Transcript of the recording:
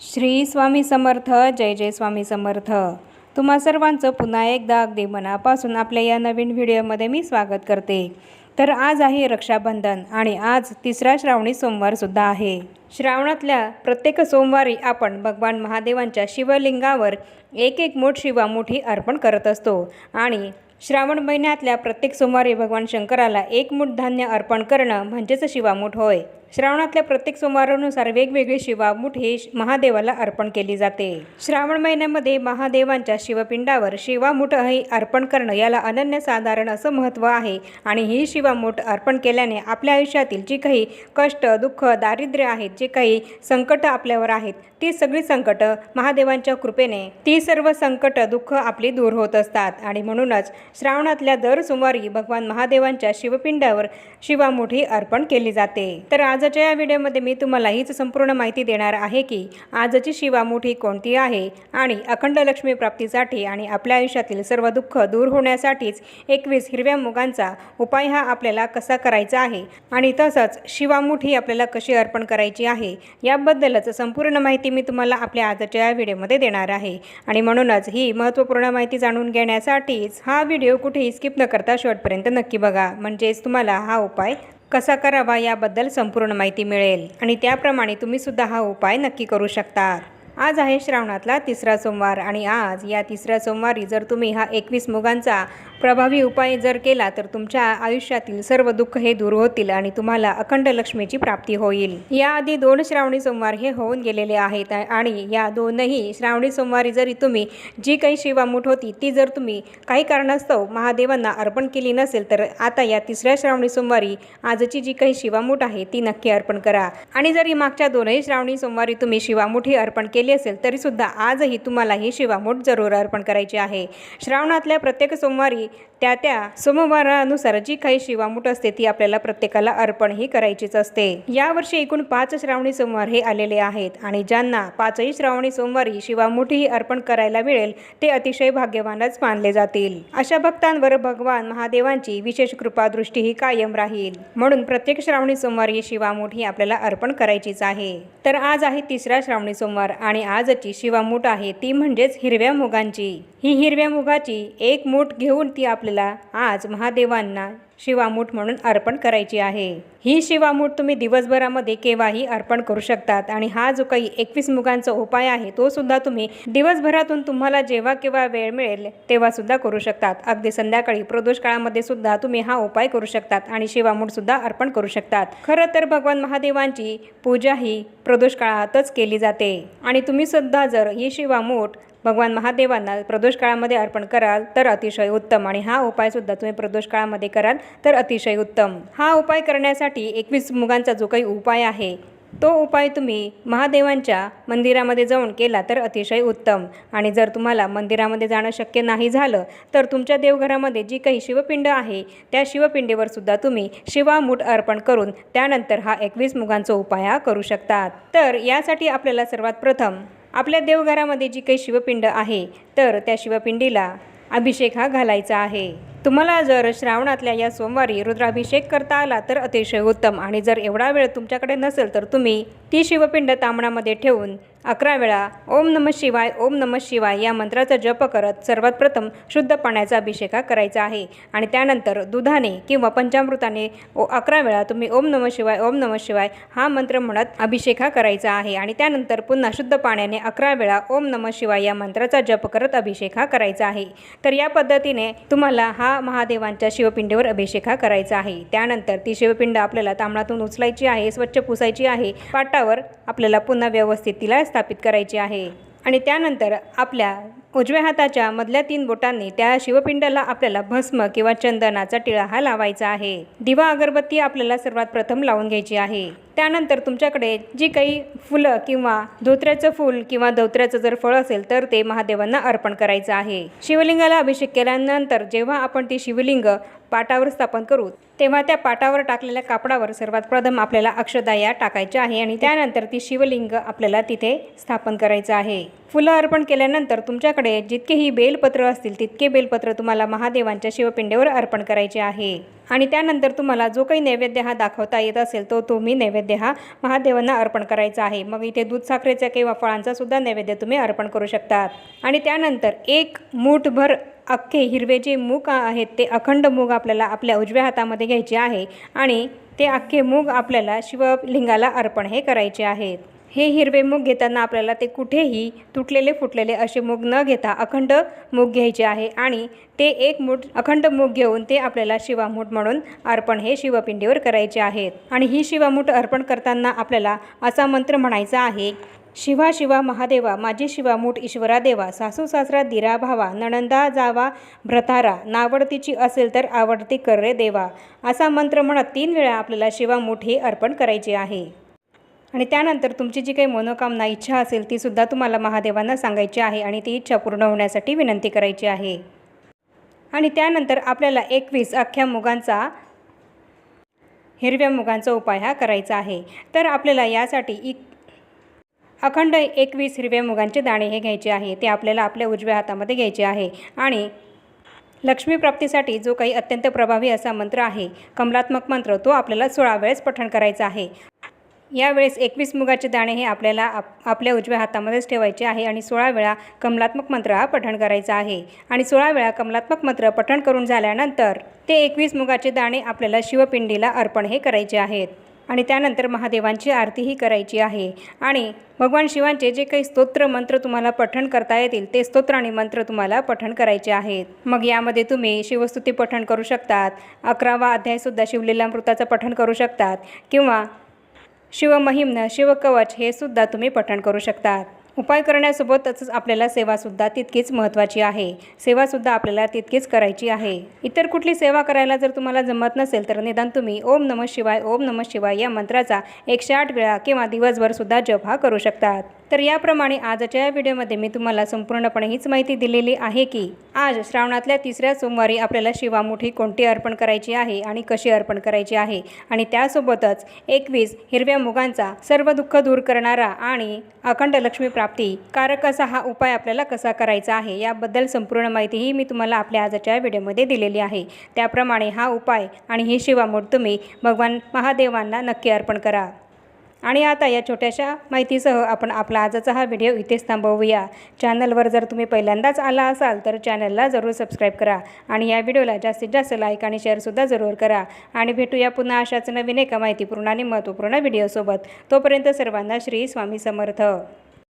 श्री स्वामी समर्थ जय जय स्वामी समर्थ. तुम्हा सर्वांचं पुन्हा एकदा अगदी मनापासून आपल्या या नवीन व्हिडिओमध्ये मी स्वागत करते. तर आज आहे रक्षाबंधन आणि आज तिसरा श्रावणी सोमवारसुद्धा आहे. श्रावणातल्या प्रत्येक सोमवारी आपण भगवान महादेवांच्या शिवलिंगावर एक एक मूठ शिवामुठी अर्पण करत असतो आणि श्रावण महिन्यातल्या प्रत्येक सोमवारी भगवान शंकराला एक मूठ धान्य अर्पण करणं म्हणजेच शिवामूठ होय. श्रावणातल्या प्रत्येक सोमवारानुसार वेगवेगळी शिवामूठ ही महादेवाला अर्पण केली जाते. श्रावण महिन्यामध्ये महादेवांच्या शिवपिंडावर शिवामूठ अर्पण करणं याला अनन्यसाधारण असं महत्त्व आहे आणि ही शिवामूठ अर्पण केल्याने आपल्या आयुष्यातील जी काही कष्ट दुःख दारिद्र्य आहेत जे काही संकट आपल्यावर आहेत ती सगळी संकट महादेवांच्या कृपेने ती सर्व संकट दुःख आपली दूर होत असतात. आणि म्हणूनच श्रावणातल्या दर सोमवारी भगवान महादेवांच्या शिवपिंडावर शिवामुठी अर्पण केली जाते. तर आज आजच्या या व्हिडिओमध्ये मी तुम्हाला हीच संपूर्ण माहिती देणार आहे की आजची शिवामुठी कोणती आहे आणि अखंड लक्ष्मी प्राप्तीसाठी आणि आपल्या आयुष्यातील सर्व दुःख दूर होण्यासाठीच एकवीस हिरव्या मुगांचा उपाय हा आपल्याला कसा करायचा आहे आणि तसंच शिवामुठी आपल्याला कशी अर्पण करायची आहे याबद्दलच संपूर्ण माहिती मी तुम्हाला आपल्या आजच्या या व्हिडिओमध्ये देणार आहे. आणि म्हणूनच ही महत्त्वपूर्ण माहिती जाणून घेण्यासाठीच हा व्हिडिओ कुठेही स्किप न करता शेवटपर्यंत नक्की बघा. म्हणजेच तुम्हाला हा उपाय कसा करावा याबद्दल संपूर्ण माहिती मिळेल आणि त्याप्रमाणे तुम्ही सुद्धा हा उपाय नक्की करू शकता. आज आहे श्रावणातला तिसरा सोमवार आणि आज या तिसऱ्या सोमवारी जर तुम्ही हा एकवीस मुगांचा प्रभावी उपाय जर केला तर तुमच्या आयुष्यातील सर्व दुःख हे दूर होतील आणि तुम्हाला अखंड लक्ष्मीची प्राप्ती होईल. याआधी दोन श्रावणी सोमवार हे होऊन गेलेले आहेत आणि या दोनही श्रावणी सोमवारी जरी तुम्ही जी काही शिवामूठ होती ती जर तुम्ही काही कारणास्तव महादेवांना अर्पण केली नसेल तर आता या तिसऱ्या श्रावणी सोमवारी आजची जी काही शिवामूठ आहे ती नक्की अर्पण करा. आणि जरी मागच्या दोनही श्रावणी सोमवारी तुम्ही शिवामूठ ही अर्पण केली असेल तरीसुद्धा आजही तुम्हाला ही शिवामूठ जरूर अर्पण करायची आहे. श्रावणातल्या प्रत्येक सोमवारी त्या त्या सोमवारानुसार जी काही शिवामूठ असते ती आपल्याला प्रत्येकाला अर्पण ही करायचीच असते. यावर्षी एकूण पाच श्रावणी सोमवार हे आलेले आहेत आणि ज्यांना पाचही श्रावणी सोमवारी शिवामूठीही अर्पण करायला मिळेल ते अतिशय भाग्यवानच मानले जातील. अशा भक्तांवर भगवान महादेवांची विशेष कृपादृष्टी ही कायम राहील. म्हणून प्रत्येक श्रावणी सोमवारी शिवामूठ ही आपल्याला अर्पण करायचीच आहे. तर आज आहे तिसरा श्रावणी सोमवार आणि आजची शिवामूठ आहे ती म्हणजेच हिरव्या मुगांची. ही हिरव्या मुगाची एक मूठ घेऊन ती आपल्याला आज महादेवांना शिवामूठ म्हणून अर्पण करायची आहे. ही शिवामूठ तुम्ही दिवसभरामध्ये केव्हाही अर्पण करू शकतात आणि हा जो काही एकवीस मुगांचा उपाय आहे तो सुद्धा तुम्ही दिवसभरातून तुम्हाला जेव्हा केव्हा वेळ मिळेल तेव्हा सुद्धा करू शकतात. अगदी संध्याकाळी प्रदोष काळामध्ये सुद्धा तुम्ही हा उपाय करू शकतात आणि शिवामूठ सुद्धा अर्पण करू शकतात. खरं तर भगवान महादेवांची पूजा ही प्रदोष काळातच केली जाते. आणि तुम्ही सुद्धा जर ही शिवामूठ भगवान महादेवांना प्रदोष काळामध्ये अर्पण कराल तर अतिशय उत्तम. आणि हा उपायसुद्धा तुम्ही प्रदोष काळामध्ये कराल तर अतिशय उत्तम. हा उपाय करण्यासाठी एकवीस मुगांचा जो काही उपाय आहे तो उपाय तुम्ही महादेवांच्या मंदिरामध्ये जाऊन केला तर अतिशय उत्तम. आणि जर तुम्हाला मंदिरामध्ये जाणं शक्य नाही झालं तर तुमच्या देवघरामध्ये जी काही शिवपिंड आहे त्या शिवपिंडीवर सुद्धा तुम्ही शिवामूठ अर्पण करून त्यानंतर हा एकवीस मुगांचा उपाय हा करू शकतात तर यासाठी आपल्याला सर्वात प्रथम आपल्या देवघरामध्ये जी काही शिवपिंड आहे तर त्या शिवपिंडीला अभिषेक हा घालायचा आहे. तुम्हाला जर श्रावणातल्या या सोमवारी रुद्राभिषेक करता आला तर अतिशय उत्तम. आणि जर एवढा वेळ तुमच्याकडे नसेल तर तुम्ही ती शिवपिंड तांबणामध्ये ठेवून अकरा वेळा ओम नम शिवाय ओम नम शिवाय या मंत्राचा जप करत सर्वात प्रथम शुद्ध पाण्याचा अभिषेक हा करायचा आहे. आणि त्यानंतर दुधाने किंवा पंचामृताने ओ अकरा वेळा तुम्ही ओम नम शिवाय ओम नम शिवाय हा मंत्र म्हणत अभिषेक हा करायचा आहे. आणि त्यानंतर पुन्हा शुद्ध पाण्याने अकरा वेळा ओम नम शिवाय या मंत्राचा जप करत अभिषेक हा करायचा आहे. तर या पद्धतीने तुम्हाला हा महादेवांच्या शिवपिंडीवर अभिषेक हा करायचा आहे. त्यानंतर ती शिवपिंड आपल्याला तांबडातून उचलायची आहे स्वच्छ पुसायची आहे. पाटावर आपल्याला पुन्हा व्यवस्थित तिला स्थापित करायची आहे. आणि त्यानंतर आपल्या उजव्या हाताच्या मधल्या तीन बोटांनी त्या शिवपिंडाला आपल्याला भस्म किंवा चंदनाचा टिळा हा लावायचा आहे. दिवा अगरबत्ती आपल्याला सर्वात प्रथम लावून घ्यायची आहे. त्यानंतर तुमच्याकडे जी काही फुलं किंवा धोत्र्याचं फूल किंवा धोत्र्याचं जर फळ असेल तर ते महादेवांना अर्पण करायचं आहे. शिवलिंगाला अभिषेक केल्यानंतर जेव्हा आपण ती शिवलिंग पाटावर स्थापन करू तेव्हा त्या पाटावर टाकलेल्या कापडावर सर्वात प्रथम आपल्याला अक्षदाया टाकायच्या आहे आणि त्यानंतर ती शिवलिंग आपल्याला तिथे स्थापन करायचं आहे. फुलं अर्पण केल्यानंतर तुमच्याकडे जितकेही बेलपत्र असतील तितके बेलपत्र तुम्हाला महादेवांच्या शिवपिंडेवर अर्पण करायचे आहे. आणि त्यानंतर तुम्हाला जो काही नैवेद्य हा दाखवता येत असेल तो तुम्ही नैवेद्य हा महादेवांना अर्पण करायचा आहे. मग इथे दूध साखरेचा किंवा फळांचा सुद्धा नैवेद्य तुम्ही अर्पण करू शकतात आणि त्यानंतर एक मूठभर अख्खे हिरवे जे मूग आहेत ते अखंड मूग आपल्याला आपल्या उजव्या हातामध्ये घ्यायचे आहे आणि ते अख्खे मूग आपल्याला शिवलिंगाला अर्पण हे करायचे आहेत हे हिरवे मूग घेताना आपल्याला ते कुठेही तुटलेले फुटलेले असे मूग न घेता अखंड मूग घ्यायचे आहे आणि ते एक मूठ अखंड मूग घेऊन ते आपल्याला शिवामूठ म्हणून अर्पण हे शिवपिंडीवर करायचे आहेत आणि ही शिवामूठ अर्पण करताना आपल्याला असा मंत्र म्हणायचा आहे शिवा शिवा महादेवा माझी शिवामूठ ईश्वरा देवा सासू सासरा दिरा भावा नणंदा जावा भ्रतारा नावडतीची असेल तर आवडती कर रे देवा. असा मंत्र म्हणत तीन वेळा आपल्याला शिवामूठ हे अर्पण करायचे आहे. आणि त्यानंतर तुमची जी काही मनोकामना इच्छा असेल ती सुद्धा तुम्हाला महादेवांना सांगायची आहे आणि ती इच्छा पूर्ण होण्यासाठी विनंती करायची आहे. आणि त्यानंतर आपल्याला एकवीस अख्ख्या मुगांचा हिरव्या मुगांचा उपाय हा करायचा आहे. तर आपल्याला यासाठी इ अखंड एकवीस हिरव्या मुगांचे दाणे हे घ्यायचे आहे. ते आपल्याला आपल्या उजव्या हातामध्ये घ्यायचे आहे. आणि लक्ष्मी प्राप्तीसाठी जो काही अत्यंत प्रभावी असा मंत्र आहे कमलात्मक मंत्र तो आपल्याला सोळा वेळेस पठण करायचा आहे. यावेळेस एकवीस मुगाचे दाणे हे आपल्याला आप आपल्या उजव्या हातामध्येच ठेवायचे आहे आणि सोळा वेळा कमलात्मक मंत्र हा पठण करायचा आहे. आणि सोळा वेळा कमलात्मक मंत्र पठण करून झाल्यानंतर ते एकवीस मुगाचे दाणे आपल्याला शिवपिंडीला अर्पण हे करायचे आहेत. आणि त्यानंतर महादेवांची आरतीही करायची आहे. आणि भगवान शिवांचे जे काही स्तोत्र मंत्र तुम्हाला पठण करता येतील ते स्तोत्र आणि मंत्र तुम्हाला पठण करायचे आहेत. मग यामध्ये तुम्ही शिवस्तुती पठण करू शकतात. अकरावा अध्यायसुद्धा शिवलीलामृताचं पठण करू शकतात. किंवा शिवमहिम्न शिवकवच हे सुद्धा तुम्ही पठण करू शकतात. उपाय करण्यासोबतच आपल्याला सेवासुद्धा तितकीच महत्त्वाची आहे. सेवासुद्धा आपल्याला तितकीच करायची आहे. इतर कुठली सेवा करायला जर तुम्हाला जमत नसेल तर निदान तुम्ही ओम नमः शिवाय ओम नमः शिवाय या मंत्राचा एकशे आठ वेळा किंवा दिवसभरसुद्धा जप हा करू शकतात. तर याप्रमाणे आजच्या या व्हिडिओमध्ये मी तुम्हाला संपूर्णपणे हीच माहिती दिलेली आहे की आज श्रावणातल्या तिसऱ्या सोमवारी आपल्याला शिवामुठी कोणती अर्पण करायची आहे आणि कशी अर्पण करायची आहे आणि त्यासोबतच एकवीस हिरव्या मुगांचा सर्व दुःख दूर करणारा आणि अखंड लक्ष्मी प्राप्ती कारक असा हा उपाय आपल्याला कसा करायचा आहे याबद्दल संपूर्ण माहितीही मी तुम्हाला आपल्या आजच्या व्हिडिओमध्ये दिलेली आहे. त्याप्रमाणे हा उपाय आणि ही शिवामूठ तुम्ही भगवान महादेवांना नक्की अर्पण करा. आणि आता या छोट्याशा माहितीसह आपण आपला आजचा हा व्हिडिओ इथेच थांबवूया. चॅनलवर जर तुम्ही पहिल्यांदाच आला असाल तर चॅनलला जरूर सबस्क्राईब करा आणि या व्हिडिओला जास्तीत जास्त लाईक आणि शेअरसुद्धा जरूर करा. आणि भेटूया पुन्हा अशाच नवीन एका माहितीपूर्ण आणि महत्त्वपूर्ण व्हिडिओसोबत. तोपर्यंत सर्वांना श्री स्वामी समर्थ.